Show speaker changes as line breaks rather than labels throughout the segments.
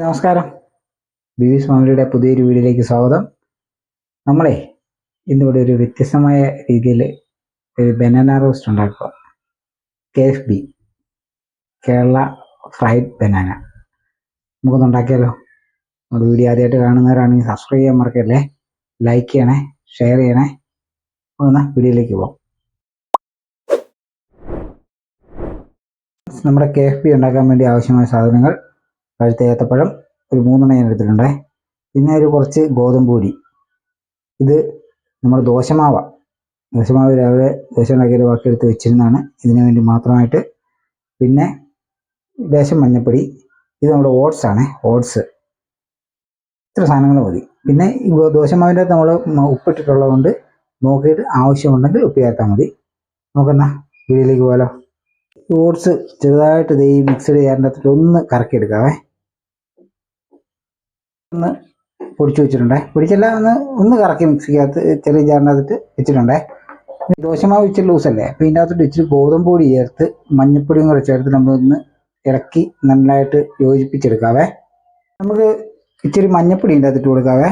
നമസ്കാരം. ബീവീസ് ഫാമിലിയുടെ പുതിയൊരു വീഡിയോയിലേക്ക് സ്വാഗതം. നമ്മളെ ഇന്നിവിടെ ഒരു വ്യത്യസ്തമായ രീതിയിൽ ഒരു ബനാന റോസ്റ്റ് ഉണ്ടാക്കുക. K F B Kerala fried banana നമുക്കൊന്ന് ഉണ്ടാക്കിയാലോ? നമ്മുടെ വീഡിയോ ആദ്യമായിട്ട് കാണുന്നവരാണെങ്കിൽ സബ്സ്ക്രൈബ് ചെയ്യാൻ മറക്കല്ലേ? ലൈക്ക് ചെയ്യണേ ഷെയർ ചെയ്യണേ. ഒന്ന് വീഡിയോയിലേക്ക് പോകാം നമ്മുടെ കെ എഫ് ബി ഉണ്ടാക്കാൻ വേണ്ടി ആവശ്യമായ സാധനങ്ങൾ പഴുത്ത ഏത്തപ്പഴം ഒരു മൂന്നെണ്ണം ഞാൻ എടുത്തിട്ടുണ്ടേ. പിന്നെ ഒരു കുറച്ച് ഗോതമ്പ് പൊടി. ഇത് നമ്മൾ ദോശമാവ. ദോശമാവ് രാവിലെ ദോശ ഉണ്ടാക്കിയത് ബാക്കി എടുത്ത് വെച്ചിരുന്നതാണ്. ഇതിനു വേണ്ടി മാത്രമായിട്ട് പിന്നെ ലേശം മഞ്ഞപ്പൊടി. ഇത് നമ്മുടെ ഓട്സ് ആണ് ഓട്സ്. ഇത്ര സാധനങ്ങൾ മതി. പിന്നെ ദോശമാവിന്റെ അകത്ത് നമ്മൾ ഉപ്പിട്ടിട്ടുള്ളത് കൊണ്ട് നോക്കിയിട്ട് ആവശ്യമുണ്ടെങ്കിൽ ഉപ്പ് ചേർത്താൽ മതി. നമുക്കെന്നാ വീഡിയോയിലേക്ക് പോകാലോ ഓട്സ് ചെറുതായിട്ട് ഈ മിക്സഡ് ചെയ്യാറിന്റെ ഒന്ന് കറക്കി എടുക്കാവേ ഒന്ന് പൊടിച്ചു വെച്ചിട്ടുണ്ടേ. പൊടിച്ചല്ല ഒന്ന് ഒന്ന് കറക്കി മിക്സിക്കകത്ത് ചെറിയ ജാറിനകത്തിട്ട് വെച്ചിട്ടുണ്ടേ. ദോശമാവ് ഇച്ചിരി ലൂസല്ലേ അപ്പോൾ ഇതിന്റെ അകത്തോട്ട് ഇച്ചിരി ഗോതമ്പ് പൊടി ചേർത്ത് മഞ്ഞപ്പൊടിയും കൂടെ ചേർത്ത് നമ്മളൊന്ന് ഇളക്കി നന്നായിട്ട് യോജിപ്പിച്ചെടുക്കാവേ നമുക്ക് ഇച്ചിരി മഞ്ഞപ്പൊടി ഇതിന്റെ അകത്തിട്ട് കൊടുക്കാവേ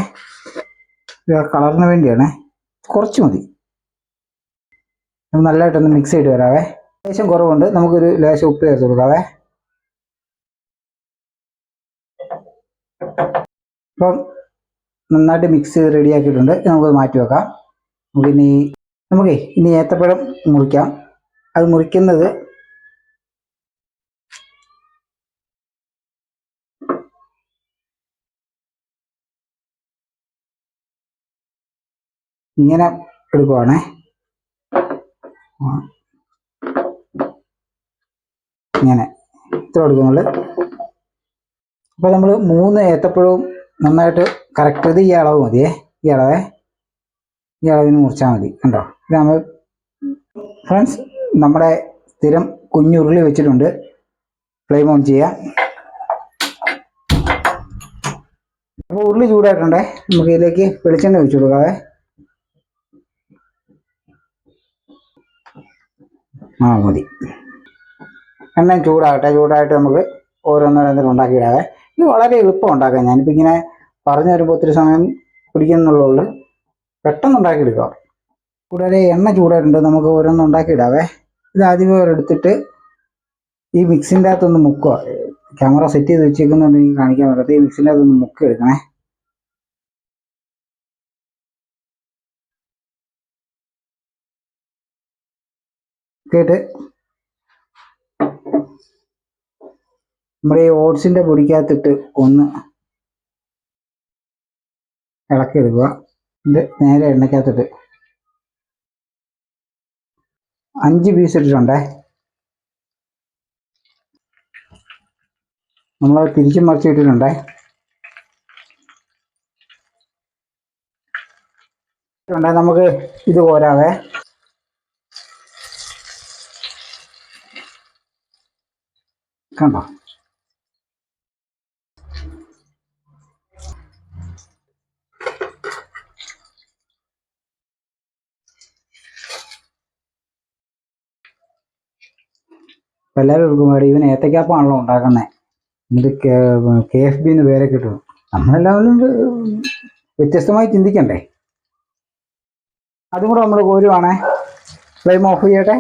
ഇത് കളറിന് വേണ്ടിയാണേ. കുറച്ച് മതി. നല്ലതായിട്ടൊന്ന് മിക്സ് ചെയ്ത് വരാവേ ലേശം കുറവുണ്ട്. നമുക്കൊരു ലേശം ഉപ്പ് ചേർത്ത് കൊടുക്കാവേ. അപ്പം നന്നായിട്ട് മിക്സ് ചെയ്ത് റെഡിയാക്കിയിട്ടുണ്ട് ആക്കിയിട്ടുണ്ട്. നമുക്ക് മാറ്റി വെക്കാം. നമുക്ക് ഇനി നമുക്കേ ഇനി ഏത്തപ്പഴം മുറിക്കാം. അത് മുറിക്കുന്നത് ഇങ്ങനെ എടുക്കുവാണേ. ഇങ്ങനെ ഇത്ര കൊടുക്കുന്നുള്ളു അപ്പോൾ നമ്മൾ മൂന്ന് ഏത്തപ്പഴവും നന്നായിട്ട് കറക്റ്റ് ഈ അളവ് മതിയേ. ഈ അളവേ. ഈ അളവിന് മുറിച്ചാൽ മതി. കണ്ടോ? ഇത് നമ്മൾ ഫ്രണ്ട്സ് നമ്മുടെ സ്ഥിരം കുഞ്ഞുരുളി വെച്ചിട്ടുണ്ട്. ഫ്ലെയിം ഓൺ ചെയ്യാം. അപ്പോൾ ഉരുളി ചൂടായിട്ടുണ്ടേ. നമുക്ക് ഇതിലേക്ക് വെളിച്ചെണ്ണ ഒഴിച്ചു കൊടുക്കാവേ. ആ മതി. എണ്ണ ചൂടാകട്ടെ ചൂടായിട്ട് നമുക്ക് ഓരോന്നോരോന്നിനും ഉണ്ടാക്കിയിടാവേ. ഇത് വളരെ എളുപ്പം ഉണ്ടാക്കാം ഞാനിപ്പോൾ ഇങ്ങനെ പറഞ്ഞു വരുമ്പോൾ ഒത്തിരി സമയം കുടിക്കുന്നുള്ളൂ പെട്ടെന്ന് ഉണ്ടാക്കിയെടുക്കുക കൂടാതെ എണ്ണ ചൂടായിട്ടുണ്ട് നമുക്ക് ഓരോന്നും ഉണ്ടാക്കിയിടാവേ. ഇത് ആദ്യമേ എടുത്തിട്ട് ഈ മിക്സിന്റെ അകത്തൊന്ന് മുക്കുക. ക്യാമറ സെറ്റ് ചെയ്ത് വെച്ചേക്കുന്നുണ്ട് എനിക്ക് കാണിക്കാൻ പറ്റാത്ത ഈ മിക്സിന്റെ അകത്തൊന്ന് മുക്കി എടുക്കണേ. കേട്ട് നമ്മുടെ ഈ ഓട്സിന്റെ പൊടിക്കകത്തിട്ട് ഒന്ന് ഇളക്കിയെടുക്കുക. ഇത് നേരെ എണ്ണയ്ക്കകത്തിട്ട് അഞ്ച് പീസ് ഇട്ടിട്ടുണ്ടേ. നമ്മൾ തിരിച്ചും മറിച്ച് ഇട്ടിട്ടുണ്ടേ. നമുക്ക് ഇത് പോരാവേ കണ്ടോ? ഇപ്പം എല്ലാവരും എടുക്കുമ്പോൾ ഇവൻ ഏത്തക്കാപ്പാണല്ലോ ഉണ്ടാക്കുന്നത് എന്നിട്ട് കെ എഫ് ബി എന്ന് പേരെ കിട്ടും നമ്മളെല്ലാവരും വ്യത്യസ്തമായി ചിന്തിക്കണ്ടേ? അതും കൂടെ നമ്മൾ കോരുവാണേ. ഫ്ലെയിം ഓഫ് ചെയ്യട്ടെ.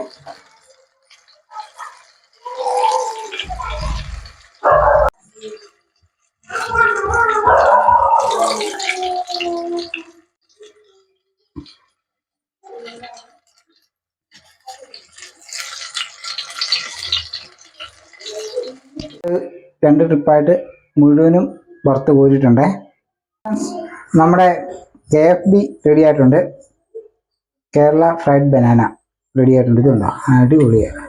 രണ്ട് ട്രിപ്പായിട്ട് മുഴുവനും വറുത്ത് കോരിയിട്ടുണ്ടേ. നമ്മുടെ കെ എഫ് ബി റെഡി ആയിട്ടുണ്ട്. കേരള ഫ്രൈഡ് ബനാന റെഡി ആയിട്ടുണ്ട്. ഇതുണ്ടോ? അടിപൊളിയാണ്